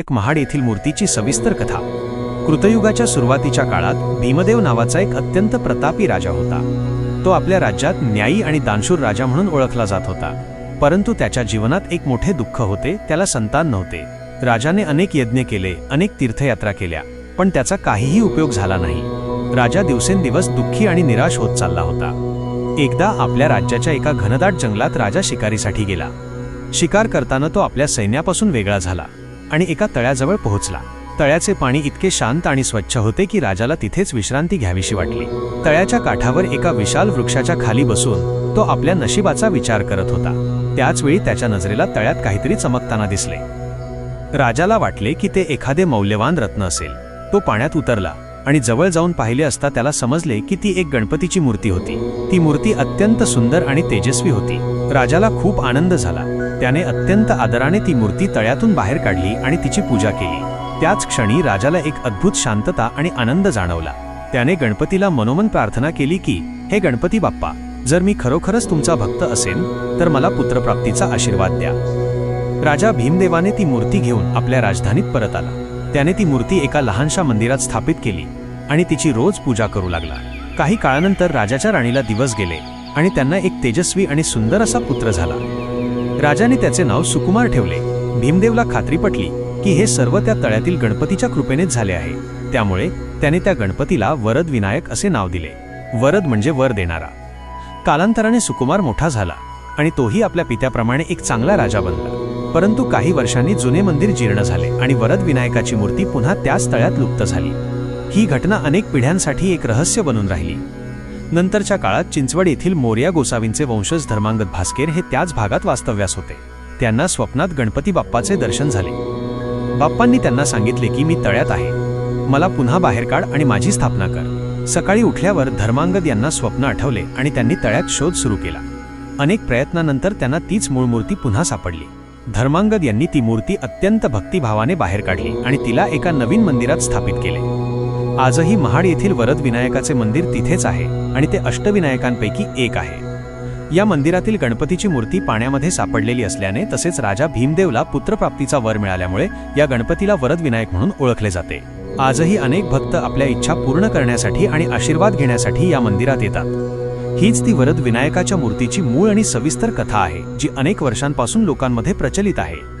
एक महाड येथील मूर्तीची सविस्तर कथा. कृतयुगाच्या सुरुवातीच्या काळात भीमदेव नावाचा एक अत्यंत प्रतापी राजा होता. तो आपल्या राज्यात न्यायी आणि दानशूर राजा म्हणून ओळखला जात होता. परंतु त्याच्या जीवनात एक मोठे दुःख होते त्याला संतान नव्हते. राजाने अनेक यज्ञ केले अनेक तीर्थयात्रा केल्या पण त्याचा काहीही उपयोग झाला नाही. राजा दिवसेंदिवस दुःखी आणि निराश होत चालला होता. एकदा आपल्या राज्याच्या एका घनदाट जंगलात राजा शिकारीसाठी गेला. शिकार करताना तो आपल्या सैन्यापासून वेगळा झाला. आणि एका तळ्याजवळ पोहोचला. तळ्याचे पाणी इतके शांत आणि स्वच्छ होते की राजाला तिथेच विश्रांती घ्यावीशी वाटली. तळ्याच्या काठावर एका विशाल वृक्षाच्या खाली बसून तो आपल्या नशिबाचा विचार करत होता. त्याचवेळी त्याच्या नजरेला तळ्यात काहीतरी चमकताना दिसले. राजाला वाटले की ते एखादे मौल्यवान रत्न असेल. तो पाण्यात उतरला. आणि जवळ जाऊन पाहिले असता त्याला समजले की ती एक गणपतीची मूर्ती होती. ती मूर्ती अत्यंत सुंदर आणि तेजस्वी होती. राजाला खूप आनंद झाला. त्याने अत्यंत आदराने ती मूर्ती तळ्यातून बाहेर काढली आणि तिची पूजा केली. त्याच क्षणी राजाला एक अद्भुत शांतता आणि आनंद जाणवला. त्याने गणपतीला मनोमन प्रार्थना केली की हे गणपती बाप्पा जर मी खरोखरच तुमचा भक्त असेन तर मला पुत्रप्राप्तीचा आशीर्वाद द्या. राजा भीमदेवाने ती मूर्ती घेऊन आपल्या राजधानीत परत आला. त्याने ती मूर्ती एका लहानशा मंदिरात स्थापित केली. आणि तिची रोज पूजा करू लागला. काही काळानंतर राजाच्या राणीला दिवस गेले आणि त्यांना एक तेजस्वी आणि सुंदर असा पुत्र झाला. राजाने त्याचे नाव सुकुमार ठेवले. भीमदेवला खात्री पटली की हे सर्व त्या तळ्यातील गणपतीच्या कृपेनेच झाले आहे. त्यामुळे त्याने त्या गणपतीला वरद विनायक असे नाव दिले. वरद म्हणजे वर देणारा. कालांतराने सुकुमार मोठा झाला आणि तोही आपल्या पित्याप्रमाणे एक चांगला राजा बनला. परंतु काही वर्षांनी जुने मंदिर जीर्ण झाले आणि वरद विनायकाची मूर्ती पुन्हा त्याच तळ्यात लुप्त झाली. ही घटना अनेक पिढ्यांसाठी एक रहस्य बनून राहिली. नंतरच्या काळात चिंचवड येथील मोर्या गोसावींचे वंशज धर्मांगत भास्केर हे त्याच भागात वास्तव्यास होते. त्यांना स्वप्नात गणपती बाप्पाचे दर्शन झाले. बाप्पांनी त्यांना सांगितले की मी तळ्यात आहे. मला पुन्हा बाहेर काढ आणि माझी स्थापना कर. सकाळी उठल्यावर धर्मांगद यांना स्वप्न आठवले आणि त्यांनी तळ्यात शोध सुरू केला. अनेक प्रयत्नानंतर त्यांना तीच मूळ मूर्ती पुन्हा सापडली. धर्मांगद यांनी ती मूर्ती अत्यंत भक्तिभावाने बाहेर काढली आणि तिला एका नवीन मंदिरात स्थापित केले. आजही महाड येथील वरद विनायकाचे मंदिर तिथेच आहे आणि ते अष्टविनायकांपैकी एक आहे. या मंदिरातील गणपतीची मूर्ती पाण्यामध्ये सापडलेली असल्याने तसेच राजा भीमदेवला पुत्रप्राप्तीचा वर मिळाल्यामुळे या गणपतीला वरद विनायक म्हणून ओळखले जाते. आजही अनेक भक्त आपल्या इच्छा पूर्ण करण्यासाठी आणि आशीर्वाद घेण्यासाठी या मंदिरात येतात. हीच ती वरद विनायकाच्या मूर्तीची मूळ आणि सविस्तर कथा आहे जी अनेक वर्षांपासून लोकांमध्ये प्रचलित आहे.